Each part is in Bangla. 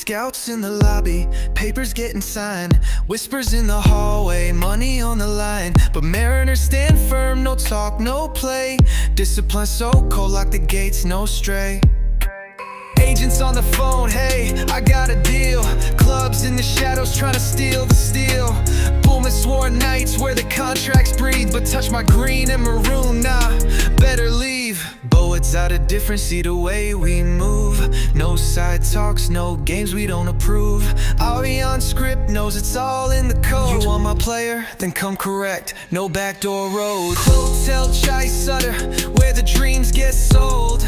Scouts in the lobby, papers getting signed, whispers in the hallway, money on the line. But Mariners stand firm, no talk, no play. Discipline so cold, lock the gates, no stray. Agents on the phone, hey, I got a deal. Clubs in the shadows trying to steal the steel. Booming sworn nights where the contracts breathe, but touch my green and maroon, nah, better leave. It's out of difference? see the way we move. No side talks, no games we don't approve. Our beyond script knows it's all in the code. You want my player? Then come correct. No backdoor road. Hotel Chai Sutter, where the dreams get sold.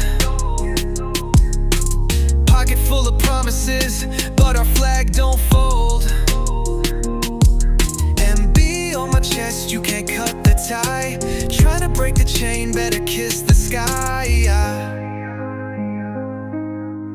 Pocket full of promises, but our flag don't fold. MB on my chest, you can't cut the tie. Trying to break the chain, better kiss the sky.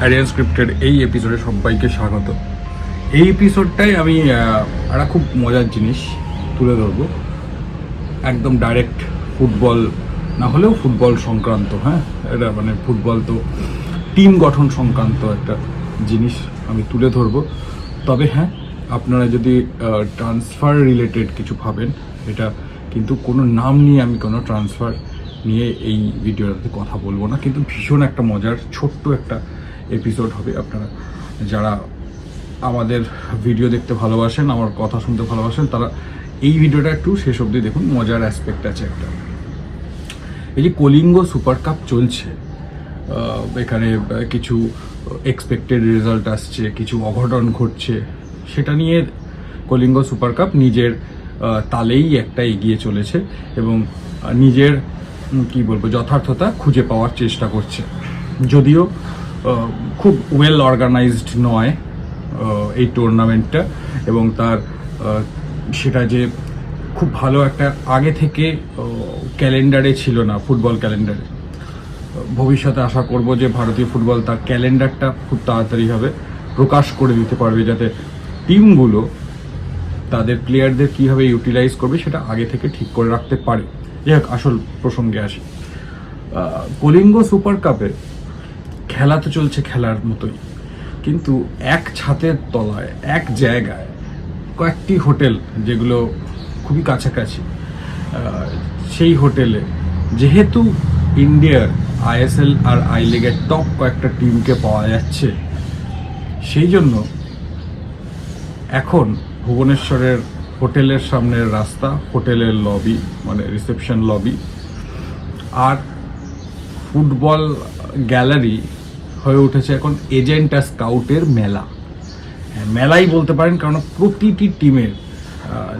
Aryan স্ক্রিপ্টের এই এপিসোডে সবাইকে স্বাগত। এই এপিসোডটাই আমি একটা খুব মজার জিনিস তুলে ধরবো। একদম ডাইরেক্ট ফুটবল না হলেও ফুটবল সংক্রান্ত হ্যাঁ? এটা মানে ফুটবল তো টিম গঠন সংক্রান্ত একটা জিনিস আমি তুলে ধরবো। তবে হ্যাঁ আপনারা যদি ট্রান্সফার রিলেটেড কিছু ভাবেন, এটা কিন্তু কোনো নাম নিয়ে আমি কোনো ট্রান্সফার নিয়ে এই ভিডিওটাতে কথা বলব না। কিন্তু ভীষণ একটা মজার, ছোট্ট একটা এপিসোড হবে। আপনারা যারা আমাদের ভিডিও দেখতে ভালোবাসেন, আমার কথা শুনতে ভালোবাসেন, তারা এই ভিডিওটা একটু শেষ অবধি দেখুন। মজার অ্যাসপেক্ট আছে একটা। এই যে কলিঙ্গ সুপার কাপ চলছে এখানে কিছু এক্সপেক্টেড রেজাল্ট আসছে, কিছু অঘটন ঘটছে, সেটা নিয়ে কলিঙ্গ সুপার কাপ নিজের তালেই একটা এগিয়ে চলেছে এবং নিজের কি বলব, যথার্থতা খুঁজে পাওয়ার চেষ্টা করছে। যদিও খুব ওয়েল অর্গানাইজড নয় এই টুর্নামেন্টটা এবং তার সেটা যে খুব ভালো একটা আগে থেকে ক্যালেন্ডারে ছিল না ফুটবল ক্যালেন্ডারে ভবিষ্যতে আশা করব যে ভারতীয় ফুটবল তার ক্যালেন্ডারটা খুব তাড়াতাড়ি হবে, প্রকাশ করে দিতে পারবে যাতে টিমগুলো তাদের প্লেয়ারদের কীভাবে ইউটিলাইজ করবে সেটা আগে থেকে ঠিক করে রাখতে পারে। যাই হোক, আসল প্রসঙ্গে আসি। কলিঙ্গ সুপার কাপে খেলা তো চলছে খেলার মতোই। কিন্তু এক ছাদের তলায়, এক জায়গায় কয়েকটি হোটেল যেগুলো খুবই কাছাকাছি সেই হোটেলে যেহেতু ইন্ডিয়ার আইএসএল আর আই লিগের টপ কয়েকটা টিমকে পাওয়া যাচ্ছে, সেই জন্য এখন ভুবনেশ্বরের হোটেলের সামনের রাস্তা, হোটেলের লবি মানে রিসেপশন লবি আর ফুটবল গ্যালারি হয়ে উঠেছে এখন এজেন্ট আর স্কাউটের মেলা। হ্যাঁ, মেলাই বলতে পারেন কারণ প্রতিটি টিমের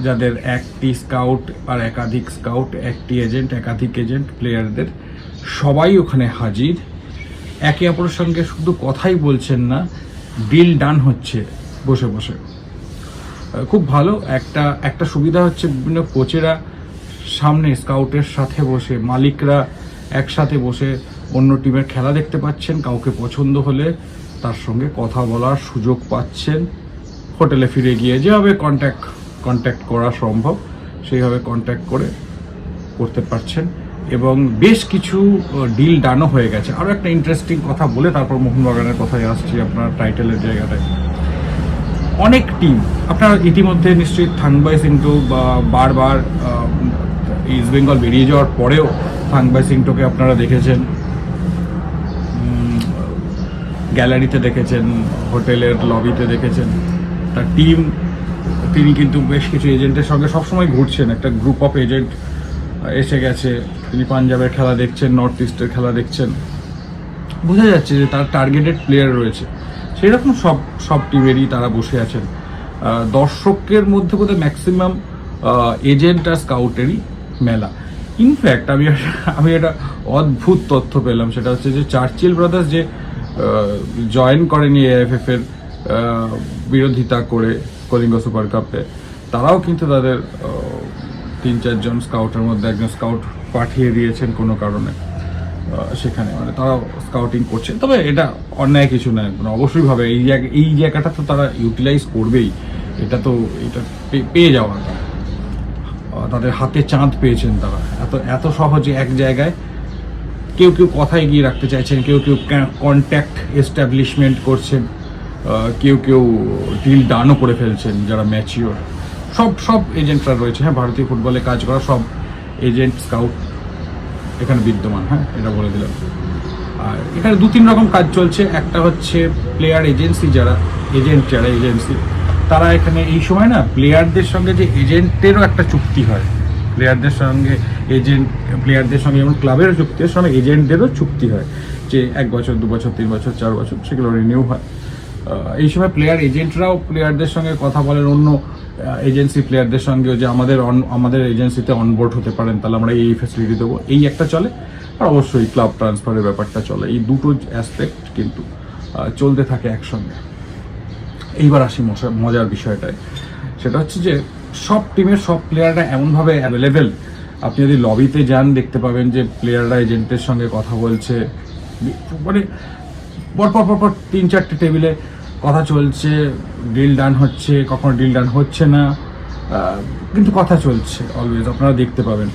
যাদের একটি স্কাউট আর একাধিক স্কাউট একটি এজেন্ট একাধিক এজেন্ট প্লেয়ারদের সবাই ওখানে হাজির। একে অপরের সঙ্গে শুধু কথাই বলছেন না ডিল ডান হচ্ছে বসে বসে। খুব ভালো একটা একটা সুবিধা হচ্ছে বিভিন্ন কোচেরা সামনে স্কাউটের সাথে বসে মালিকরা একসাথে বসে অন্য টিমের খেলা দেখতে পাচ্ছেন, কাউকে পছন্দ হলে তার সঙ্গে কথা বলার সুযোগ পাচ্ছেন। হোটেলে ফিরে গিয়ে যেভাবে কন্ট্যাক্ট কন্ট্যাক্ট করা সম্ভব, সেইভাবে কন্ট্যাক্ট করে করতে পারছেন। এবং বেশ কিছু ডিল ডানও হয়ে গেছে। আরও একটা ইন্টারেস্টিং কথা বলে তারপর মোহনবাগানের কথায় আসছি আপনার টাইটেলের জায়গাটায়। অনেক টিম আপনারা ইতিমধ্যে নিশ্চয়ই থাংবাই সিংটো বা বারবার ইস্ট বেঙ্গল বেরিয়ে যাওয়ার পরেও থাংবাই সিংটোকে আপনারা দেখেছেন। গ্যালারিতে দেখেছেন, হোটেলের লবিতে দেখেছেন। তার টিম তিনি কিন্তু বেশ কিছু এজেন্টের সঙ্গে সবসময় ঘুরছেন। একটা গ্রুপ অফ এজেন্ট এসে গেছে। তিনি পাঞ্জাবের খেলা দেখছেন নর্থ ইস্টের খেলা দেখছেন। বোঝা যাচ্ছে যে তার টার্গেটেড প্লেয়ার রয়েছে। সেরকম সব সব টিমেরই তারা বসে আছেন। দর্শকের মধ্যে বোধহয় ম্যাক্সিমাম এজেন্ট আর স্কাউটেরই মেলা। ইনফ্যাক্ট আমি আমি একটা অদ্ভুত তথ্য পেলাম। সেটা হচ্ছে যে চার্চিল ব্রাদার্স যে জয়েন করেনি এএফএফ এর বিরোধিতা করে কলিঙ্গ সুপার কাপে তারাও কিন্তু তাদের তিন চারজন স্কাউটের মধ্যে একজন স্কাউট পাঠিয়ে দিয়েছেন কোনো কারণে সেখানে। মানে তারাও স্কাউটিং করছে। তবে এটা অন্যায় কিছু নয়। মানে অবশ্যই ভাবে এই জায়গা, এই জায়গাটা তো তারা ইউটিলাইজ করবেই। এটা তো, এটা পেয়ে যাওয়া তাদের হাতে চাঁদ পেয়েছেন তারা। এত এত সহজে এক জায়গায় কেউ কেউ কথা এগিয়ে রাখতে চাইছেন, কেউ কেউ কন্ট্যাক্ট এস্টাবলিশমেন্ট করছেন কেউ কেউ ডিল ডানও করে ফেলছেন যারা ম্যাচিওর সব সব এজেন্টরা রয়েছে হ্যাঁ ভারতীয় ফুটবলে কাজ করা সব এজেন্ট স্কাউট এখানে বিদ্যমান হ্যাঁ এটা বলে দিলাম। আর এখানে দু তিন রকম কাজ চলছে, একটা হচ্ছে প্লেয়ার এজেন্সি যারা এজেন্ট যারা এজেন্সি তারা এখানে এই সময় না প্লেয়ারদের সঙ্গে যে এজেন্টেরও একটা চুক্তি হয়। প্লেয়ারদের সঙ্গে এজেন্ট প্লেয়ারদের সঙ্গে যেমন ক্লাবেরও চুক্তি হয় সঙ্গে এজেন্টদেরও চুক্তি হয় যে এক বছর, দু বছর, তিন বছর, চার বছর সেগুলো রিনিউ হয়। এই সময় প্লেয়ার এজেন্টরাও প্লেয়ারদের সঙ্গে কথা বলেন, অন্য এজেন্সি প্লেয়ারদের সঙ্গেও যে আমাদের on- আমাদের এজেন্সিতে অনবোর্ড হতে পারেন, তাহলে আমরা এই ফ্যাসিলিটি দেবো। এই একটা চলে, আর অবশ্যই ক্লাব ট্রান্সফারের ব্যাপারটা চলে। এই দুটো অ্যাসপেক্ট কিন্তু চলতে থাকে একসঙ্গে। এইবার আসি মজার বিষয়টায়। সেটা হচ্ছে যে সব টিমের সব প্লেয়াররা এমনভাবে অ্যাভেলেবেল আপনি যদি লবিতে যান, দেখতে পাবেন যে প্লেয়াররা এজেন্টের সঙ্গে কথা বলছে। মানে পর পর পর পর তিন, চারটে টেবিলে কথা চলছে। ডিল ডান হচ্ছে, কখনো ডিল ডান হচ্ছে না। কিন্তু কথা চলছে অলওয়েজ আপনারা দেখতে পাবেন।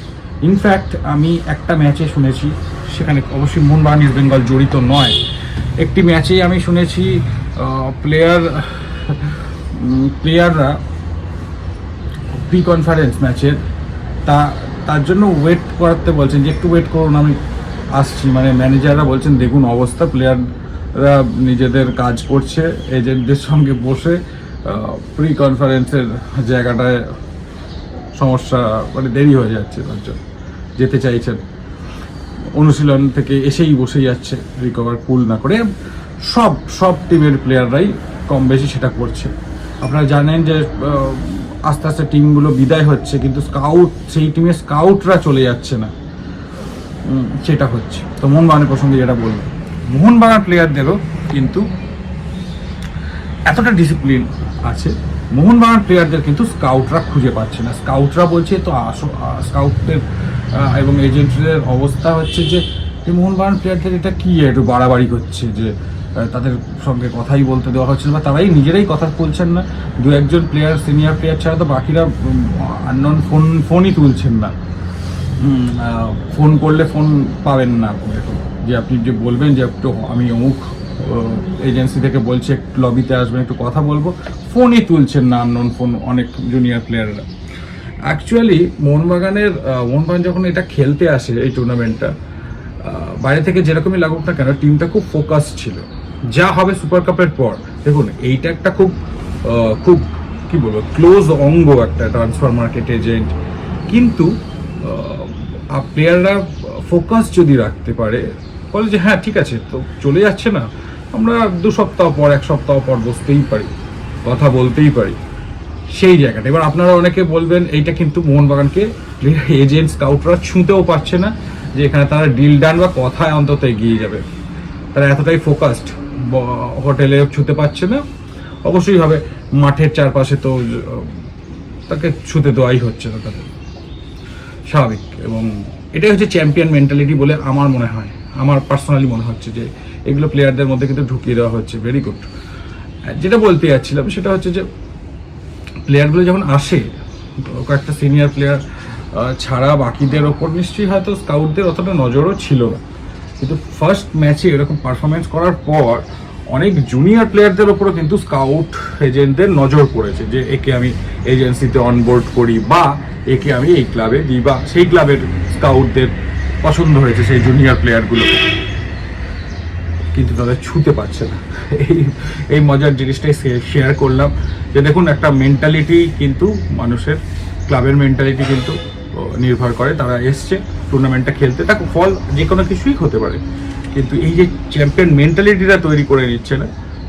ইনফ্যাক্ট আমি একটা ম্যাচে শুনেছি, সেখানে অবশ্যই মোহনবাগান ইস্ট বেঙ্গল জড়িত নয়। একটি ম্যাচেই আমি শুনেছি প্লেয়ার প্লেয়াররা প্রি কনফারেন্স ম্যাচের তা, তার জন্য ওয়েট করাতে বলছেন যে একটু ওয়েট করুন, আমি আসছি। মানে ম্যানেজাররা বলছেন, দেখুন অবস্থা প্লেয়াররা নিজেদের কাজ করছে এজেন্টদের সঙ্গে বসে প্রি কনফারেন্সের জায়গাটায় সমস্যা মানে দেরি হয়ে যাচ্ছে তার জন্য, যেতে চাইছেন। অনুশীলন থেকে এসেই বসে যাচ্ছে রিকভার কুল না করে। সব সব টিমের প্লেয়াররাই কম বেশি সেটা করছে। আপনারা জানেন যে আস্তে আস্তে টিমগুলো বিদায় হচ্ছে, কিন্তু স্কাউট সেই টিমের স্কাউটরা চলে যাচ্ছে না। সেটা হচ্ছে। তো মোহনবাগানের প্রসঙ্গে যেটা বলব। মোহনবাগান প্লেয়ারদেরও কিন্তু এতটা ডিসিপ্লিন আছে। মোহনবাগান প্লেয়ারদের কিন্তু স্কাউটরা খুঁজে পাচ্ছে না। স্কাউটরা বলছে, তো স্কাউটদের এবং এজেন্টদের অবস্থা হচ্ছে যে মোহনবাগান প্লেয়ারদের এটা কি? একটু বাড়াবাড়ি করছে যে তাদের সঙ্গে কথাই বলতে দেওয়া হচ্ছে না বা তারাই নিজেরাই কথা বলছেন না। দু একজন প্লেয়ার সিনিয়র প্লেয়ার ছাড়া তো বাকিরা আননোন ফোন ফোনই তুলছেন না। ফোন করলে ফোন পাবেন না। যে আপনি যে বলবেন যে একটু আমি অমুক এজেন্সি থেকে বলছি, একটু লবিতে আসবেন, একটু কথা বলব। ফোনই তুলছেন না আননোন ফোন অনেক জুনিয়র প্লেয়াররা অ্যাকচুয়ালি মোহনবাগানের মোহনবাগান যখন এটা খেলতে আসে এই টুর্নামেন্টটা বাইরে থেকে যেরকমই লাগুক না কেন টিমটা খুব ফোকাস ছিল। যা হবে সুপার কাপের পর। দেখুন, এইটা একটা খুব খুব, কি বলব ক্লোজ অঙ্গ একটা ট্রান্সফার মার্কেট এজেন্ট কিন্তু প্লেয়াররা ফোকাস যদি রাখতে পারে, বলে যে হ্যাঁ ঠিক আছে, তো চলে যাচ্ছে না। আমরা দু সপ্তাহ পর, এক সপ্তাহ পর বসতেই পারি, কথা বলতেই পারি। সেই জায়গাটা। এবার আপনারা অনেকে বলবেন, এইটা কিন্তু মোহনবাগানকে এজেন্ট স্কাউটরা ছুঁতেও পারছে না যে, এখানে তারা ডিল ডান বা কথায় অন্তত এগিয়ে যাবে। তারা এতটাই ফোকাসড হোটেলে ছুতে পারছে না, অবশ্যই হবে। মাঠের চারপাশে তো তাকে ছুতে দেওয়াই হচ্ছে না তাদের। স্বাভাবিক এবং এটাই হচ্ছে চ্যাম্পিয়ন মেন্টালিটি বলে আমার মনে হয়। আমার পার্সোনালি মনে হচ্ছে যে এগুলো প্লেয়ারদের মধ্যে কিন্তু ঢুকিয়ে দেওয়া হচ্ছে। ভেরি গুড যেটা বলতে যাচ্ছিলাম সেটা হচ্ছে যে প্লেয়ারগুলো যখন আসে, কয়েকটা সিনিয়র প্লেয়ার ছাড়া বাকিদের ওপর নিশ্চয়ই হয়তো স্কাউটদের অতটা নজরও ছিল না। কিন্তু ফার্স্ট ম্যাচে এরকম পারফরমেন্স করার পর অনেক জুনিয়র প্লেয়ারদের ওপরও কিন্তু স্কাউট এজেন্টদের নজর পড়েছে যে একে আমি এজেন্সিতে অনবোর্ড করি বা একে আমি এই ক্লাবে দিই বা সেই ক্লাবের স্কাউটদের পছন্দ হয়েছে সেই জুনিয়র প্লেয়ারগুলো কিন্তু তাদের ছুতে পারছে না। এই এই মজার জিনিসটাই শেয়ার করলাম যে দেখুন একটা মেন্টালিটি কিন্তু মানুষের ক্লাবের মেন্টালিটি কিন্তু নির্ভর করে, তারা এসছে। টুর্নামেন্টটা খেলতে। তাকে ফল যে কোনো কিছুই হতে পারে, কিন্তু এই যে চ্যাম্পিয়ন মেন্টালিটিটা তৈরি করে নিচ্ছে না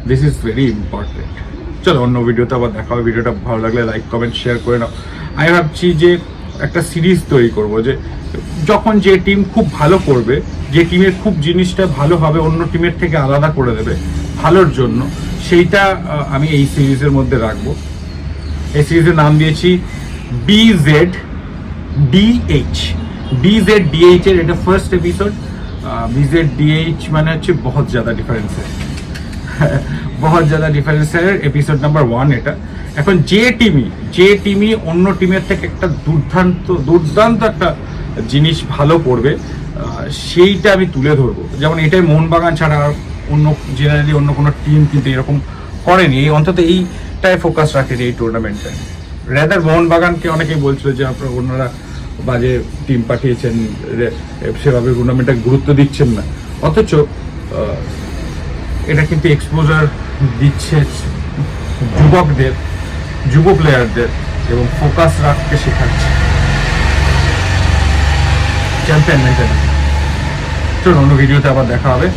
দিস ইজ ভেরি ইম্পর্টেন্ট চলো, অন্য ভিডিওতে আবার দেখা হবে। ভিডিওটা ভালো লাগলে লাইক কমেন্ট শেয়ার করে নাও। আমি ভাবছি যে একটা সিরিজ তৈরি করব যে যখন যে টিম খুব ভালো করবে, যে টিমের খুব জিনিসটা ভালো হবে, অন্য টিমের থেকে আলাদা করে দেবে ভালোর জন্য, সেইটা আমি এই সিরিজের মধ্যে রাখব। এই সিরিজের নাম দিয়েছি B Z DH B Z DH এর এটা first episode B Z DH মানে হচ্ছে বহুত জ্যাদা ডিফারেন্স বহুত জ্যাদা ডিফারেন্সের এপিসোড নাম্বার ওয়ান এটা। এখন যে টিমই যে টিমই অন্য টিমের থেকে একটা দুর্দান্ত দুর্দান্ত একটা জিনিস ভালো করবে সেইটা আমি তুলে ধরবো। যেমন এটাই মোহনবাগান ছাড়া আর অন্য জেনারেলি অন্য কোনো টিম কিন্তু এরকম করেনি। এই অন্তত এইটাই ফোকাস রাখেনি এই টুর্নামেন্টে রেদার মোহনবাগানকে অনেকেই বলছিল যে আপনারা ওনারা বাজে টিম পাঠিয়েছেন সেভাবে টুর্নামেন্টে গুরুত্ব দিচ্ছেন না। অথচ এটা কিন্তু এক্সপোজার দিচ্ছে যুবকদের, যুব প্লেয়ারদের এবং ফোকাস রাখতে শেখাচ্ছে। চ্যাম্পিয়ন চলুন, অন্য ভিডিওতে আবার দেখা হবে।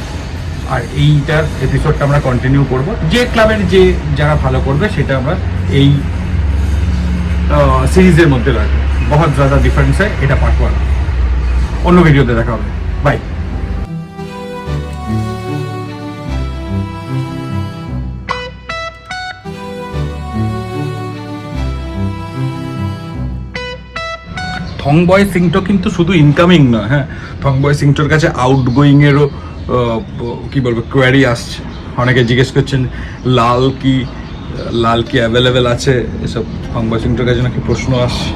আর এইটার এপিসোডটা আমরা কন্টিনিউ করব। যে ক্লাবের যে যারা ভালো করবে, সেটা আমরা এই সিরিজের মধ্যে রাখব। বহুত জ্যাদা ডিফারেন্স হয় এটা পার্ট ওয়ান অন্য ভিডিওতে দেখা হবে। বাই থংবয় সিংটো কিন্তু শুধু ইনকামিং নয় হ্যাঁ? থংবয় সিংটোর কাছে আউটগোয়িং এরও আহ, কি বলব কোয়ারি আসছে। অনেকে জিজ্ঞেস করছেন লাল কি লাল কি অ্যাভেলেবেল আছে? এসব থংবয় সিংটোর কাছে নাকি প্রশ্ন আসছে?